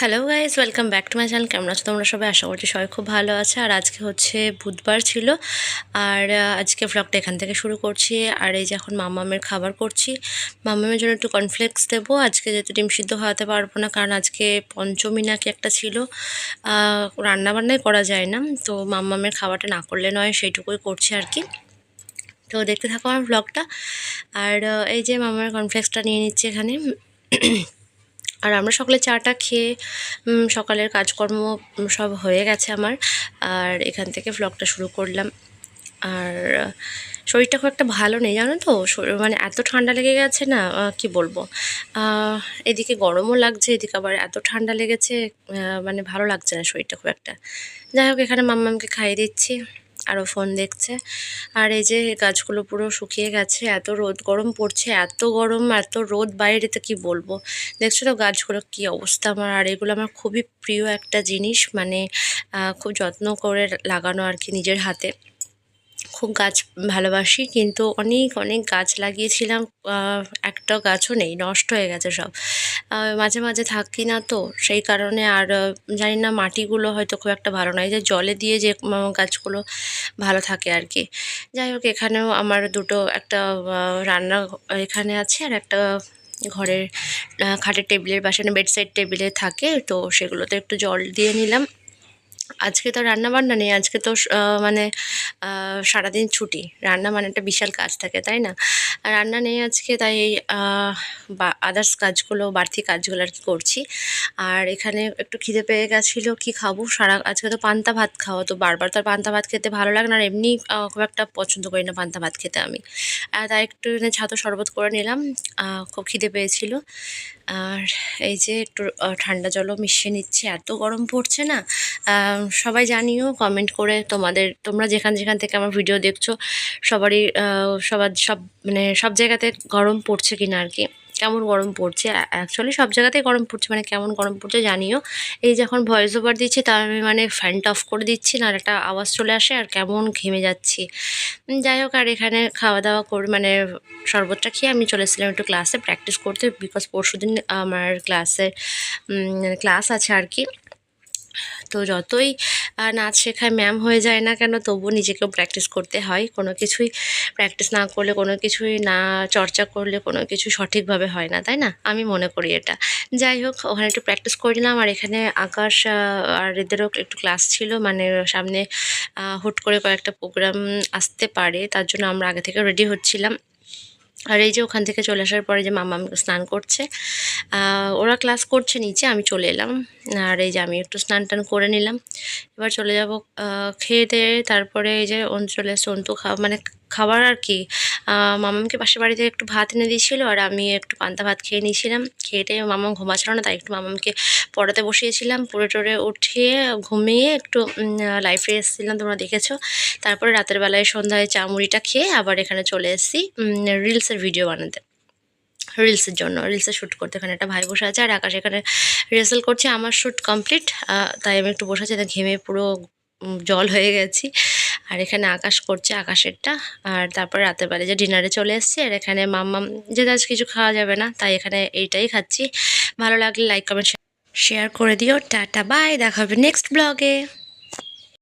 Hello guys welcome back to my channel কেমন আছো তোমরা সবাই? আশা করছি সবাই খুব ভালো আছে। আর আজকে হচ্ছে বুধবার ছিল। আর আজকে ভ্লগটা এখান থেকে শুরু করছি। আর এই যে এখন মামামের খাবার করছি। মামামের জন্য একটু কনফ্লেক্স দেবো। আজকে যেহেতু ডিম সিদ্ধ খাওয়াতে পারব না, কারণ আজকে পঞ্চমী নাকি একটা ছিল। রান্নাবান্নাই করা যায় না। তো মামামের খাবারটা না করলে নয়, সেইটুকুই করছি আর কি। তো দেখতে থাকো আমার ব্লগটা আর এই যে মামার কনফ্লেক্সটা নিয়ে নিচ্ছি এখানে। আর আমরা সকালে চাটা খেয়ে সকালের কাজকর্ম সব হয়ে গেছে আমার। আর এখান থেকে ভ্লগটা শুরু করলাম। আর, শরীরটা খুব একটা ভালো নেই, জানো তো? মানে এত ঠান্ডা লেগে গেছে না কি বলব? এদিকে গরমও লাগছে, এদিকে আবার এত ঠান্ডা লেগেছে মানে ভালো লাগছে না শরীরটা খুব একটা। যাই হোক, এখানে মাম্মামকে খাইয়ে দিচ্ছি। আরও ফোন দেখছে। আর এই যে গাছগুলো পুরো শুকিয়ে গেছে, এত রোদ, গরম পড়ছে, এত গরম, এত রোদ, বাইরে তো কী বলব? দেখছ তো গাছগুলো কি অবস্থা আমার? আর এগুলো আমার খুবই প্রিয় একটা জিনিস মানে খুব যত্ন করে লাগানো আর কি নিজের হাতে। খুব গাছ ভালোবাসি, কিন্তু অনেক অনেক গাছ লাগিয়েছিলাম একটা গাছও নেই, নষ্ট হয়ে গেছে সব। মাঝে মাঝে থাকি না তো, সেই কারণে আর জানি না মাটিগুলো হয়তো খুব একটা ভালো নয় যে জলে দিয়ে যে গাছগুলো ভালো থাকে আর কি। যাই হোক, এখানেও আমার দুটো একটা রান্না এখানে আছে আর একটা ঘরের খাটের টেবিলের পাশে বেডসাইড টেবিলে থাকে। তো সেগুলোতে একটু জল দিয়ে নিলাম। আজকে তো রান্না বান্না নেই, আজকে তো মানে সারাদিন ছুটি। রান্না মানে একটা বিশাল কাজ থাকে, তাই না? রান্না নেই আজকে, তাই এই আদার্স কাজগুলো, বাড়তি কাজগুলো আর কি করছি। আর এখানে একটু খিদে পেয়ে গেছিল, কি খাব? সারা, আজকে তো পান্তা ভাত খাওয়া, তো বারবার তো আর পান্তা ভাত খেতে ভালো লাগে না, আর এমনি খুব একটা পছন্দ করি না পান্তা ভাত খেতে আমি। আর তাই একটু ছাতু শরবত করে নিলাম খুব খিদে পেয়েছিল। আর এই যে একটু ঠান্ডা জলও মিশিয়ে নিচ্ছি, এত গরম পড়ছে না। সবাই জানিও কমেন্ট করে তোমাদের, তোমরা যেখান যেখান থেকে আমার ভিডিও দেখছ, সবারই সবার, সব মানে সব জায়গাতে গরম পড়ছে কিনা আর কি। কেমন গরম পড়ছে? অ্যাকচুয়ালি সব জায়গাতেই গরম পড়ছে মানে কেমন গরম পড়ছে জানিও। এই যখন ভয়েস ওভার দিচ্ছি, তার আমি মানে ফ্যানটা অফ করে দিচ্ছি না একটা আওয়াজ চলে আসে আর কেমন ঘেমে যাচ্ছি। যাই হোক, আর এখানে খাওয়া দাওয়া করে মানে শরবতটা খেয়ে আমি চলে এসেছিলাম একটু ক্লাসে প্র্যাকটিস করতে বিকজ পরশু দিন আমার ক্লাসে ক্লাস আছে আর কি। তো যতই নাচ শেখায় ম্যাম হয়ে যায় না কেন তবু নিজেকেও প্র্যাকটিস করতে হয়। কোনো কিছুই প্র্যাকটিস না করলে, কোনো কিছুই না চর্চা করলে, কোনো কিছু সঠিকভাবে হয় না, তাই না? আমি মনে করি এটা। যাই হোক, ওখানে একটু প্র্যাকটিস করে নিলাম। আর এখানে আকাশ আর এদেরও একটু ক্লাস ছিল। মানে সামনে হুট করে কয়েকটা প্রোগ্রাম আসতে পারে। তার জন্য আমরা আগে থেকে রেডি হচ্ছিলাম। আর এই যে ওখান থেকে চলে আসার পরে যে মামা স্নান করছে ওরা ক্লাস করছে নিচে, আমি চলে এলাম। আর এই যে আমি একটু স্নান টান করে নিলাম। এবার চলে যাব খেয়ে দেয়ে তারপরে এই যে চলে এসছে অন্তু খাওয়া মানে খাবার আর কি। মামামকে পাশের বাড়িতে একটু ভাত এনে দিয়েছিল আর আমি একটু পান্তা ভাত খেয়ে নিয়েছিলাম। খেয়ে টেয়ে মামাম ঘুমাচ্ছিল না, তাই একটু মামামকে পড়াতে বসিয়েছিলাম। পড়ে টরে উঠিয়ে ঘুমিয়ে একটু লাইফে এসেছিলাম, তোমরা দেখেছ। তারপরে রাতের বেলায় সন্ধ্যায় চা মুড়িটা খেয়ে আবার এখানে চলে এসেছি রিলসের ভিডিও বানাতে। রিলসের জন্য রিলসে শ্যুট করতে। এখানে একটা ভাই বসে আছে আর আকাশ এখানে রিহার্সাল করছে। আমার শ্যুট কমপ্লিট তাই আমি একটু বসে আছি ঘেমে পুরো জল হয়ে গেছি। আর এখানে আকাশ করছে আকাশেরটা। আর তারপর রাতের বেলা যে ডিনারে চলে এসেছি, আর এখানে মাম্মাম যে আজ কিছু খাওয়া যাবে না, তাই এখানে এইটাই খাচ্ছি। ভালো লাগলে লাইক কমেন্ট শেয়ার করে দিও। টাটা বাই দেখা হবে নেক্সট ব্লগে